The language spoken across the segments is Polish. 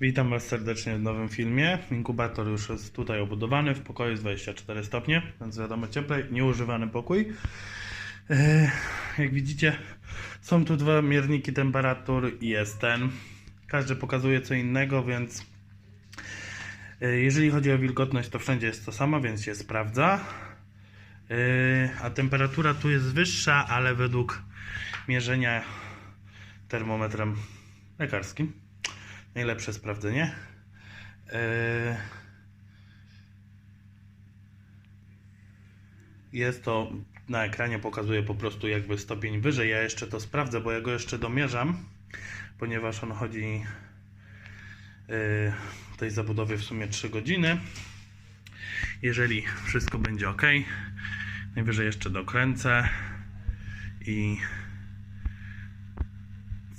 Witam Was serdecznie w nowym filmie. Inkubator już jest tutaj obudowany, w pokoju jest 24 stopnie, więc wiadomo cieplej, nieużywany pokój. E, Jak widzicie, są tu dwa mierniki temperatur i jest ten. Każdy pokazuje co innego, więc e, jeżeli chodzi o wilgotność, to wszędzie jest to samo, więc się sprawdza. E, A temperatura tu jest wyższa, ale według mierzenia termometrem lekarskim. Najlepsze sprawdzenie. Yy, Jest to na ekranie pokazuje po prostu jakby stopień wyżej. Ja jeszcze to sprawdzę, bo ja go jeszcze domierzam, ponieważ on chodzi w tej zabudowie w sumie 3 godziny. Jeżeli wszystko będzie ok, najwyżej jeszcze dokręcę i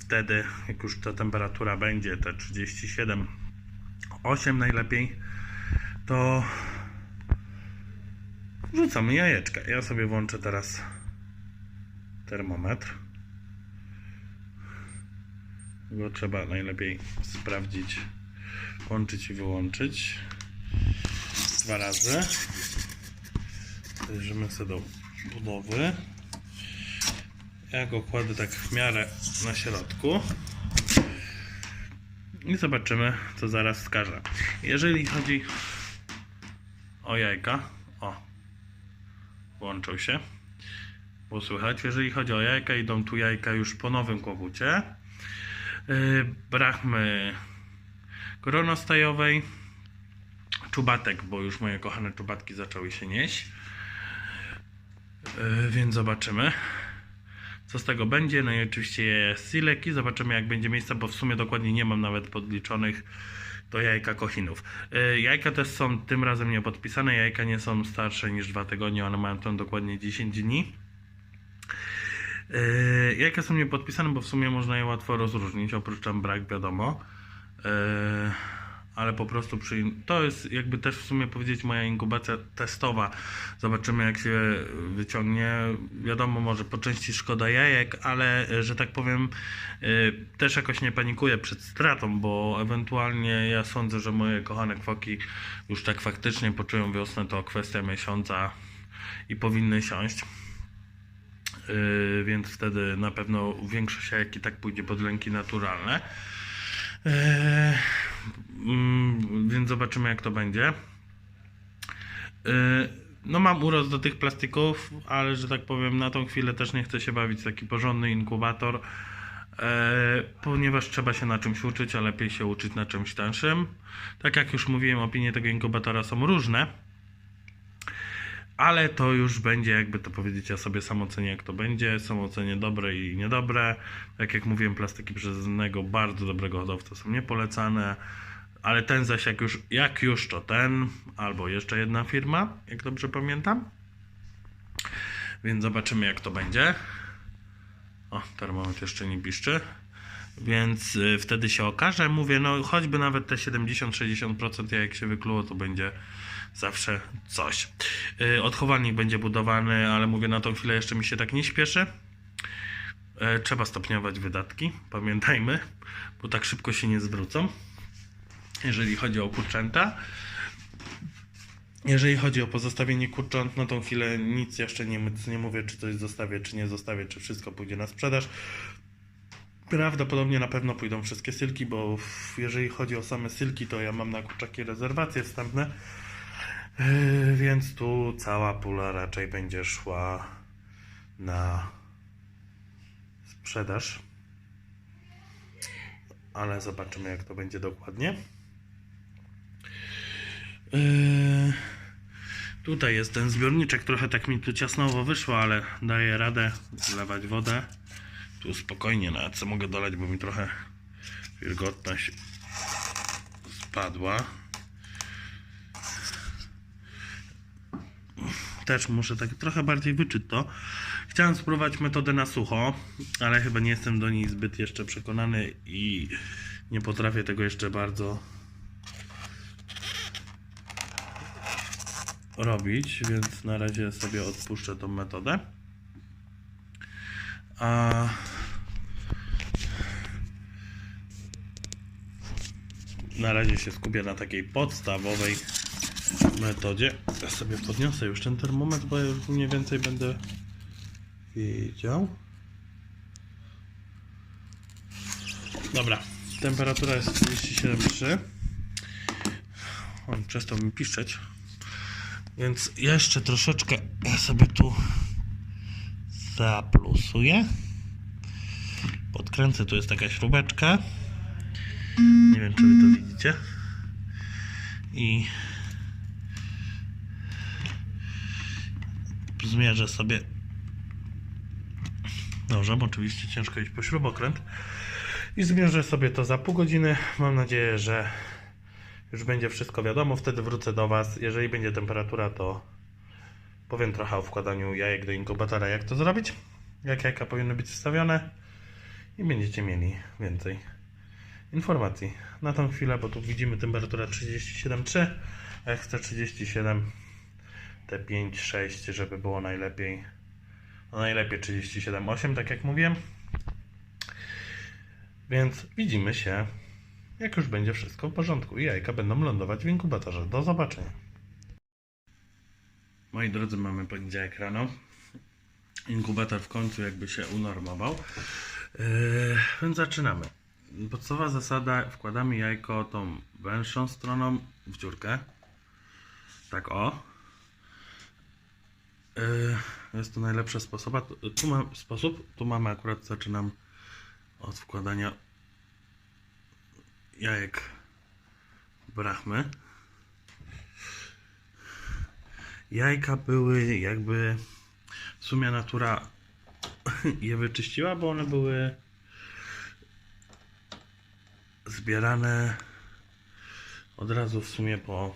wtedy, jak już ta temperatura będzie, te 37,8 najlepiej, to wrzucamy jajeczka. Ja sobie włączę teraz termometr. Go trzeba najlepiej sprawdzić, włączyć i wyłączyć dwa razy. Zajrzymy sobie do budowy. Ja go kładę tak w miarę na środku. I zobaczymy, co zaraz wskaże. Jeżeli chodzi o jajka, o, włączą się, było słychać. Jeżeli chodzi o jajka, idą tu jajka już po nowym kłobucie. Yy, brachmy koronostajowej, czubatek, bo już moje kochane czubatki zaczęły się nieść. Yy, więc zobaczymy co z tego będzie. No i oczywiście sileki. Zobaczymy jak będzie miejsca, bo w sumie dokładnie nie mam nawet podliczonych do jajka kochinów. Yy, Jajka też są tym razem niepodpisane. Jajka nie są starsze niż dwa tygodnie, one mają tam dokładnie 10 dni. Yy, Jajka są niepodpisane, bo w sumie można je łatwo rozróżnić, oprócz tam brak wiadomo. Ale po prostu przy... to jest jakby też w sumie powiedzieć moja inkubacja testowa. Zobaczymy jak się wyciągnie. Wiadomo, może po części szkoda jajek, ale e, że tak powiem e, też jakoś nie panikuję przed stratą, bo ewentualnie ja sądzę, że moje kochane kwoki już tak faktycznie poczują wiosnę, to kwestia miesiąca i powinny siąść. Yy, więc wtedy na pewno większość jajek i tak pójdzie pod lęki naturalne. Więc zobaczymy jak to będzie. Yy, no mam urost do tych plastików, ale że tak powiem na tą chwilę też nie chcę się bawić w taki porządny inkubator, yy, ponieważ trzeba się na czymś uczyć, a lepiej się uczyć na czymś tańszym. Tak jak już mówiłem, opinie tego inkubatora są różne. Ale to już będzie, jakby to powiedzieć, ja sobie sam ocenię, jak to będzie. Są ocenie dobre i niedobre. Tak jak mówiłem, plastiki przyzemnego bardzo dobrego hodowcy są niepolecane. Ale ten zaś, jak już, jak już to ten, albo jeszcze jedna firma, jak dobrze pamiętam. Więc zobaczymy, jak to będzie. O, termometr jeszcze nie piszczy. Więc y, wtedy się okaże. Mówię, no choćby nawet te 70-60% jak się wykluło, to będzie zawsze coś. Y, Odchowalnik będzie budowany, ale mówię, na tą chwilę jeszcze mi się tak nie śpieszy. E, Trzeba stopniować wydatki, pamiętajmy, bo tak szybko się nie zwrócą. Jeżeli chodzi o kurczęta. Jeżeli chodzi o pozostawienie kurcząt, na tą chwilę nic jeszcze nie, nie mówię, czy coś zostawię, czy nie zostawię, czy wszystko pójdzie na sprzedaż. Prawdopodobnie na pewno pójdą wszystkie sylki, bo jeżeli chodzi o same sylki, to ja mam na kurczaki rezerwacje wstępne. Yy, Więc tu cała pula raczej będzie szła na sprzedaż. Ale zobaczymy, jak to będzie dokładnie. Yy, Tutaj jest ten zbiorniczek, trochę tak mi tu ciasnowo wyszło, ale daję radę zlewać wodę. Tu spokojnie nawet co mogę dolać, bo mi trochę wilgotność spadła. Też muszę tak trochę bardziej wyczuć to. Chciałem spróbować metodę na sucho, ale chyba nie jestem do niej zbyt jeszcze przekonany i nie potrafię tego jeszcze bardzo robić, więc na razie sobie odpuszczę tą metodę. A na razie się skupię na takiej podstawowej metodzie. Ja sobie podniosę już ten termometr, bo ja już mniej więcej będę wiedział. Dobra, temperatura jest 37,3. On przestał mi piszczeć. Więc jeszcze troszeczkę ja sobie tu zaplusuję. Podkręcę, tu jest taka śrubeczka. Nie wiem, czy wy to widzicie. I zmierzę sobie nożem. Oczywiście ciężko iść po śrubokręt. I zmierzę sobie to za pół godziny. Mam nadzieję, że już będzie wszystko wiadomo. Wtedy wrócę do Was. Jeżeli będzie temperatura, to powiem trochę o wkładaniu jajek do inkubatora, jak to zrobić, jak jajka powinny być wstawione i będziecie mieli więcej informacji. Na tą chwilę, bo tu widzimy temperaturę 37,3, a ja chcę 37, te 5, 6, żeby było najlepiej. No najlepiej 37,8, tak jak mówiłem. Więc widzimy się, jak już będzie wszystko w porządku i jajka będą lądować w inkubatorze. Do zobaczenia. Moi drodzy, mamy poniedziałek rano. Inkubator w końcu jakby się unormował. Yy, więc zaczynamy. Podstawowa zasada, wkładamy jajko tą węższą stroną w dziurkę. Tak o. Yy, jest to najlepszy sposób. Tu mam sposób. Tu mamy akurat zaczynam od wkładania jajek brachmy. Jajka były jakby w sumie natura je wyczyściła, bo one były zbierane od razu w sumie po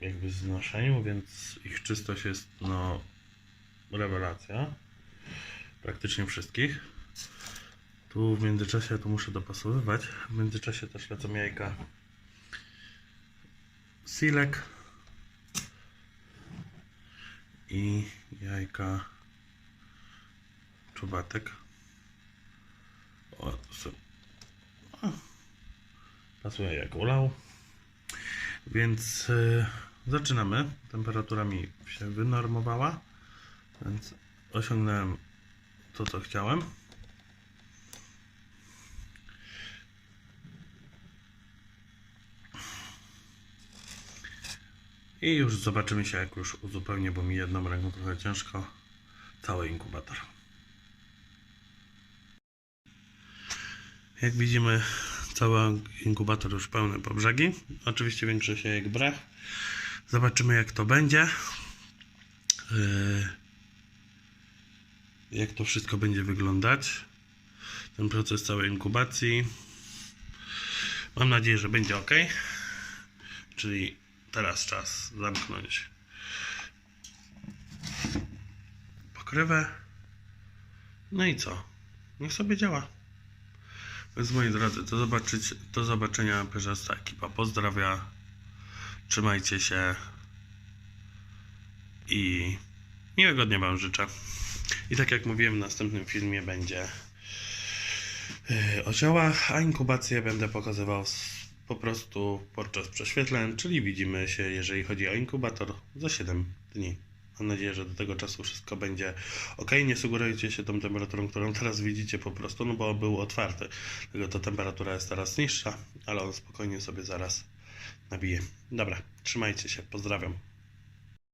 jakby znoszeniu, więc ich czystość jest no rewelacja praktycznie wszystkich. Tu w międzyczasie to muszę dopasowywać. W międzyczasie też lecą jajka silek i jajka czubatek. O, pasuje jak ulał. Więc y, zaczynamy. Temperatura mi się wynormowała, więc osiągnąłem to, co chciałem. I już zobaczymy się, jak już uzupełnię, bo mi jedną ręką trochę ciężko. Cały inkubator. Jak widzimy, cały inkubator już pełny po brzegi. Oczywiście większość jak brach. Zobaczymy, jak to będzie. Yy, Jak to wszystko będzie wyglądać. Ten proces całej inkubacji. Mam nadzieję, że będzie ok. Czyli teraz czas zamknąć pokrywę. No i co? Niech sobie działa. Więc moi drodzy, do, zobaczyć, do zobaczenia Perzasta ekipa. Pozdrawia. Trzymajcie się. I miłego dnia Wam życzę. I tak jak mówiłem, w następnym filmie będzie yy, o ziołach, a inkubację będę pokazywał po prostu podczas prześwietleń, czyli widzimy się, jeżeli chodzi o inkubator, za 7 dni. Mam nadzieję, że do tego czasu wszystko będzie ok. Nie sugerujcie się tą temperaturą, którą teraz widzicie po prostu, no bo był otwarty. Dlatego to temperatura jest teraz niższa, ale on spokojnie sobie zaraz nabije. Dobra, trzymajcie się, pozdrawiam.